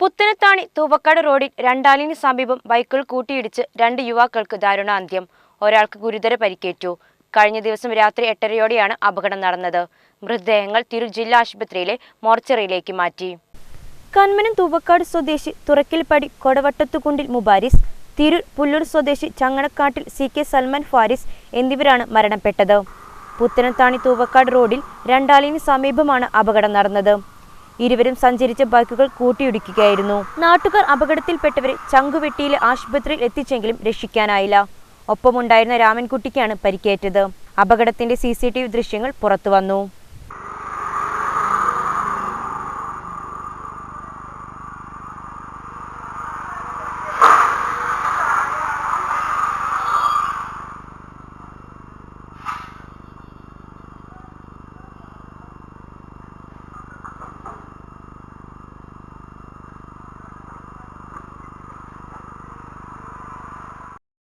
പുത്തനത്താണി തൂവക്കാട് റോഡിൽ രണ്ടാലിന് സമീപം ബൈക്കുകൾ കൂട്ടിയിടിച്ച് രണ്ട് യുവാക്കൾക്ക് ദാരുണാന്ത്യം. ഒരാൾക്ക് ഗുരുതര പരിക്കേറ്റു. കഴിഞ്ഞ ദിവസം രാത്രി എട്ടരയോടെയാണ് അപകടം നടന്നത്. മൃതദേഹങ്ങൾ തിരു ജില്ലാ ആശുപത്രിയിലെ മോർച്ചറിയിലേക്ക് മാറ്റി. കന്മനം തൂവക്കാട് സ്വദേശി തുറക്കിൽപ്പടി കൊടവട്ടത്തുകുണ്ടിൽ മുബാരിസ് തിരൂർ പുല്ലൂർ സ്വദേശി ചങ്ങണക്കാട്ടിൽ സി കെ സൽമാൻ ഫാരിസ് എന്നിവരാണ് മരണപ്പെട്ടത്. പുത്തനത്താണി തൂവക്കാട് റോഡിൽ രണ്ടാലിന് സമീപമാണ് അപകടം നടന്നത്. ഇരുവരും സഞ്ചരിച്ച ബൈക്കുകൾ കൂട്ടിയിടിക്കുകയായിരുന്നു. നാട്ടുകാർ അപകടത്തിൽപ്പെട്ടവരെ ചങ്കുവെട്ടിയിലെ ആശുപത്രിയിൽ എത്തിച്ചെങ്കിലും രക്ഷിക്കാനായില്ല. ഒപ്പമുണ്ടായിരുന്ന രാമൻകുട്ടിക്കാണ് പരിക്കേറ്റത്. അപകടത്തിന്റെ സി ദൃശ്യങ്ങൾ പുറത്തുവന്നു.